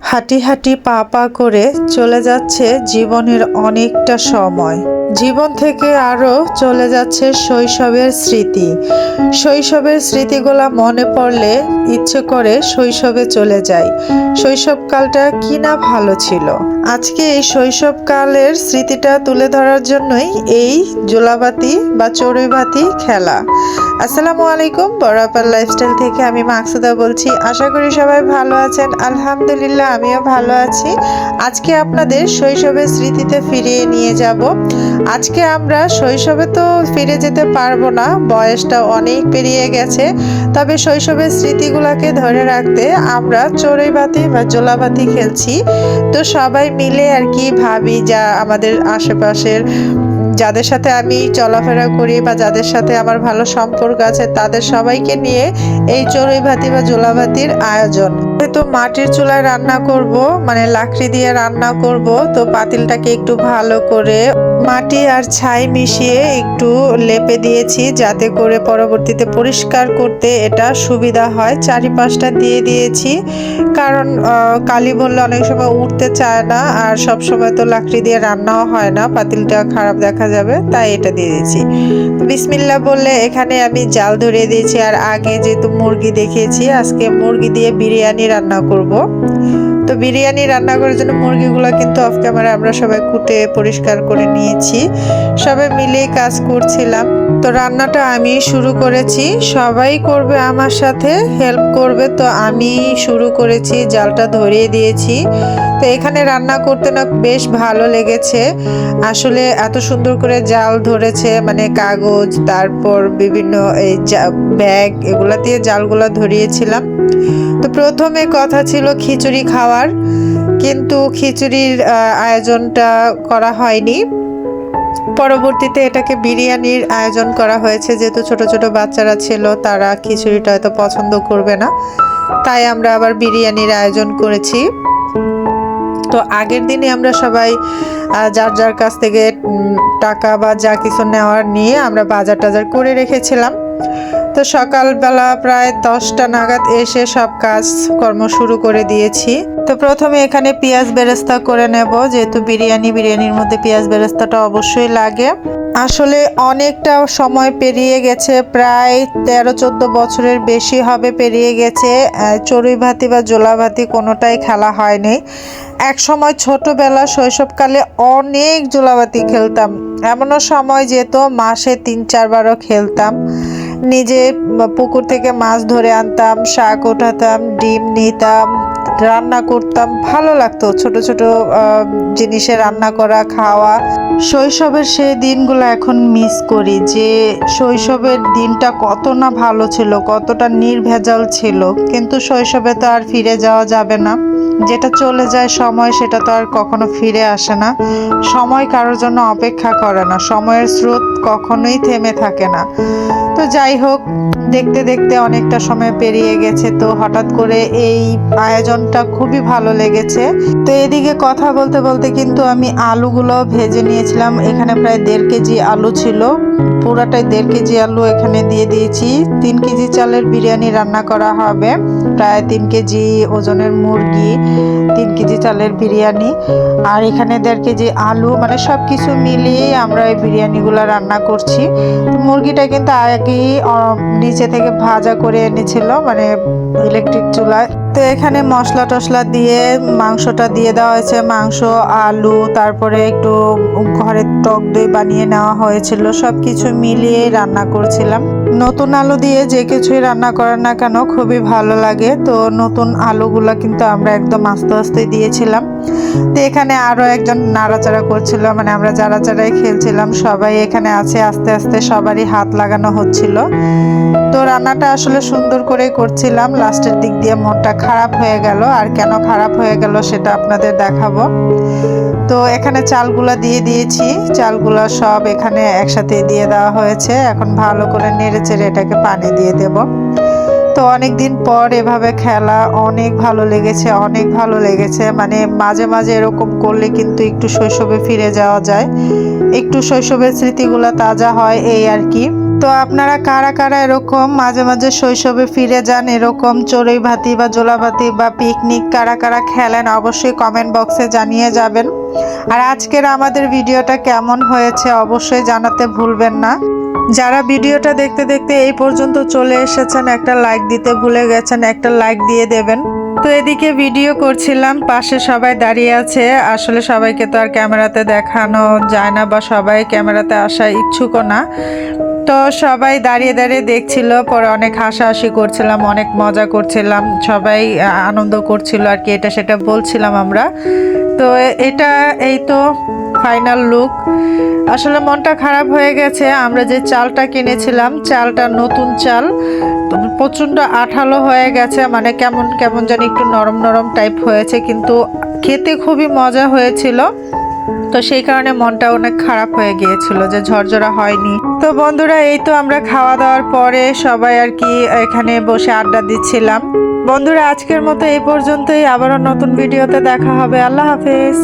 হাঁটি হাঁটি পা পা করে চলে যাচ্ছে জীবনের অনেকটা সময়। জীবন থেকে আরও চলে যাচ্ছে শৈশবের স্মৃতি। শৈশবের স্মৃতিগুলা মনে পড়লে ইচ্ছে করে শৈশবে চলে যাই। শৈশবকালটা কি না ভালো ছিল? আজকে এই শৈশবকালের স্মৃতিটা তুলে ধরার জন্যই এই জোলাবাতি বা চড়ুইবাতি খেলা। আসসালামু আলাইকুম, বরাবর লাইফস্টাইল থেকে আমি মাকসুদা বলছি। আশা করি সবাই ভালো আছেন। আলহামদুলিল্লাহ, আমিও ভালো আছি। আজকে আপনাদের শৈশবের স্মৃতিতে ফিরিয়ে নিয়ে যাব। আজকে আমরা শৈশবে তো ফিরে যেতে পারব না, বয়সটা অনেক পেরিয়ে গেছে। তবে শৈশবের স্মৃতিগুলোকে ধরে রাখতে আমরা চড়ুইবাতি বা জোলাবাতি খেলছি। তো সবাই মিলে আর কি ভাবি যা আমাদের আশেপাশের যাদের সাথে আমি চলাফেরা করি বা যাদের সাথে আমার ভালো সম্পর্ক আছে, তাদের সবাইকে নিয়ে এই চড়ুই ভাতি বা জোলাভাতির আয়োজন। যেহেতু মাটির চুলায় রান্না করব মানে লাকড়ি দিয়ে রান্না করব, তো পাতিলটাকে একটু ভালো করে মাটি আর ছাই মিশিয়ে একটু লেপে দিয়েছি যাতে করে পরবর্তীতে পরিষ্কার করতে এটা সুবিধা হয়। চারিপাশটা দিয়ে দিয়েছি, কারণ কালি বললে অনেক সময় উঠতে চায় না আর সব সময় তো লাকড়ি দিয়ে রান্নাও হয় না, পাতিলটা খারাপ দেখা যাবে, তাই এটা দিয়ে দিয়েছি। বিসমিল্লা বললে এখানে আমি জাল ধরিয়ে দিয়েছি, আর আগে যেহেতু মুরগি দেখিয়েছি, আজকে মুরগি দিয়ে বিরিয়ানি রান্না করব। তো বিরিয়ানি রান্না করার জন্য মুরগিগুলো কিন্তু অফ ক্যামেরা আমরা সবাই কুটে পরিষ্কার করে নিয়েছি। সবাই মিলেই কাজ করছিলাম। তো রান্নাটা আমি শুরু করেছি। সবাই করবে আমার সাথে হেল্প করবে। তো আমি শুরু করেছি, জালটা ধরিয়ে দিয়েছি। তো এখানে রান্না করতে না বেশ ভালো লেগেছে। আসলে এত সুন্দর করে জাল ধরেছে মানে কাগজ, তারপর বিভিন্ন এই ব্যাগ, এগুলা দিয়ে জালগুলো ধরিয়েছিলাম। তো প্রথমে কথা ছিল খিচুড়ি খাওয়ার, কিন্তু খিচুড়ির আয়োজনটা করা হয়নি। পরবর্তীতে এটাকে বিরিয়ানির আয়োজন করা হয়েছে, যেহেতু ছোট ছোট বাচ্চারা ছিল, তারা খিচুড়িটা হয়তো পছন্দ করবে না। তাই আমরা আবার বিরিয়ানির আয়োজন করেছি। তো আগের দিনে আমরা সবাই যার যার কাছ থেকে টাকা বা যা কিছু নেওয়ার নিয়ে আমরা বাজার টাজার করে রেখেছিলাম। তো সকালবেলা প্রায় দশটা নাগাদ এসে সব কাজ কর্ম শুরু করে দিয়েছি। তো প্রথমে এখানে পেঁয়াজ বেরেস্তা করে নেব, যেহেতু বিরিয়ানি, বিরিয়ানির মধ্যে পেঁয়াজ বেরেস্তাটা অবশ্যই লাগে। আসলে অনেকটা সময় পেরিয়ে গেছে, প্রায় তেরো চোদ্দ বছরের বেশি হবে পেরিয়ে গেছে। চড়ুই ভাতি বা জোলা ভাতি কোনোটাই খেলা হয়নি। এক সময় ছোটোবেলা শৈশবকালে অনেক জোলাবাতি খেলতাম। এমনও সময় যেত মাসে তিন চারবারও খেলতাম। নিজে পুকুর থেকে মাছ ধরে আনতাম, শাক ওঠাতাম, ডিম নিতাম, রান্না করতাম, ভালো লাগতো। ছোট ছোট জিনিসে রান্না করা, খাওয়া। শৈশবের সেই দিনগুলো এখন মিস করি যে শৈশবের দিনটা কত না ভালো ছিল, কতটা নির্ভেজাল ছিল। কিন্তু শৈশবে তো আর ফিরে যাওয়া যাবে না। যেটা চলে যায় সময়, সেটা তো আর কখনো ফিরে আসে না। সময় কারোর জন্য অপেক্ষা করে না। সময়ের স্রোত কখনোই থেমে থাকে না। তো যাই হোক, দেখতে দেখতে অনেকটা সময় পেরিয়ে গেছে তো হঠাৎ করে এই আয়োজনটা খুবই ভালো লেগেছে। তো এদিকে কথা বলতে বলতে কিন্তু আমি আলুগুলো ভেজে নিয়েছিলাম। এখানে প্রায় দেড় কেজি আলু ছিল। পুরাটাই দেড় কেজি আলু এখানে দিয়ে দিয়েছি। তিন কেজি চালের বিরিয়ানি রান্না করা হবে। প্রায় তিন কেজি ওজনের মুরগি, তিন কেজি চালের বিরিয়ানি আর এখানে দেড় কেজি আলু। মানে সব কিছু মিলিয়ে আমরা এই বিরিয়ানিগুলো রান্না করছি। মুরগিটা কিন্তু আগেই নিচে থেকে ভাজা করে এনেছিল মানে ইলেকট্রিক চুলায়। তো এখানে মশলা টশলা দিয়ে মাংসটা দিয়ে দেওয়া হয়েছে। মাংস, আলু, তারপরে একটু ঘরের টক দই বানিয়ে নেওয়া হয়েছিল। সব কিছু মিলিয়ে রান্না করছিলাম। নতুন আলু দিয়ে যে কিছুই রান্না করেন না কেন খুবই ভালো লাগে। তো নতুন আলুগুলা কিন্তু আমরা একদম আস্তে আস্তে দিয়েছিলাম। তো এখানে আরও একজন নাড়াচাড়া করছিল মানে আমরা যারা যারাই খেলছিলাম, সবাই এখানে আছে, আস্তে আস্তে সবারই হাত লাগানো হচ্ছিল। তো রান্নাটা আসলে সুন্দর করে করছিলাম, লাস্টের দিক দিয়ে মনটা খারাপ হয়ে গেল। আর কেন খারাপ হয়ে গেল সেটা আপনাদের দেখাবো। তো এখানে চালগুলা দিয়ে দিয়েছি, চালগুলা সব এখানে একসাথে দিয়ে দেওয়া হয়েছে। এখন ভালো করে নেড়ে চেড়ে এটাকে পানি দিয়ে দেব। তো অনেক দিন পর এভাবে খেলা অনেক ভালো লেগেছে, অনেক ভালো লেগেছে। মানে মাঝে মাঝে এরকম করলে কিন্তু একটু শৈশবে ফিরে যাওয়া যায়। একটু শৈশবের স্মৃতিগুলো তাজা হয় এই আর কি। তো আপনারা কারা কারা এরকম মাঝে মাঝে শৈশবে ফিরে যান, এরকম চড়ুই ভাতি বা জোলাভাতি বা পিকনিক কারা কারা খেলেন, অবশ্যই কমেন্ট বক্সে জানিয়ে যাবেন। আর আজকের আমাদের ভিডিওটা কেমন হয়েছে অবশ্যই জানাতে ভুলবেন না। যারা ভিডিওটা দেখতে দেখতে এই পর্যন্ত চলে এসেছেন, একটা লাইক দিতে ভুলে গেছেন, একটা লাইক দিয়ে দেবেন। তো এদিকে ভিডিও করছিলাম, পাশে সবাই দাঁড়িয়ে আছে। আসলে সবাইকে তো আর ক্যামেরাতে দেখানো যায় না বা সবাই ক্যামেরাতে আসা ইচ্ছুকও না। তো সবাই দাঁড়িয়ে দাঁড়িয়ে দেখছিল, পরে অনেক হাসাহাসি করছিলাম, অনেক মজা করছিলাম, সবাই আনন্দ করছিল আর কি, এটা সেটা বলছিলাম আমরা। তো এটা এই তো ফাইনাল লুক আসলে মনটা খারাপ হয়ে গেছে। আমরা যে চালটা কিনেছিলাম, চালটা নতুন চাল প্রচণ্ড আঠালো হয়ে গেছে। মানে কেমন কেমন জানি একটু নরম নরম টাইপ হয়েছে, কিন্তু খেতে খুবই মজা হয়েছিল। তো সেই কারণে মনটা অনেক খারাপ হয়ে গিয়েছিল যে ঝরঝরা হয়নি। তো বন্ধুরা, এই তো আমরা খাওয়া দাওয়ার পরে সবাই আর কি এখানে বসে আড্ডা দিচ্ছিলাম। বন্ধুরা, আজকের মতো এই পর্যন্তই। আবারও নতুন ভিডিওতে দেখা হবে। আল্লাহ হাফেজ।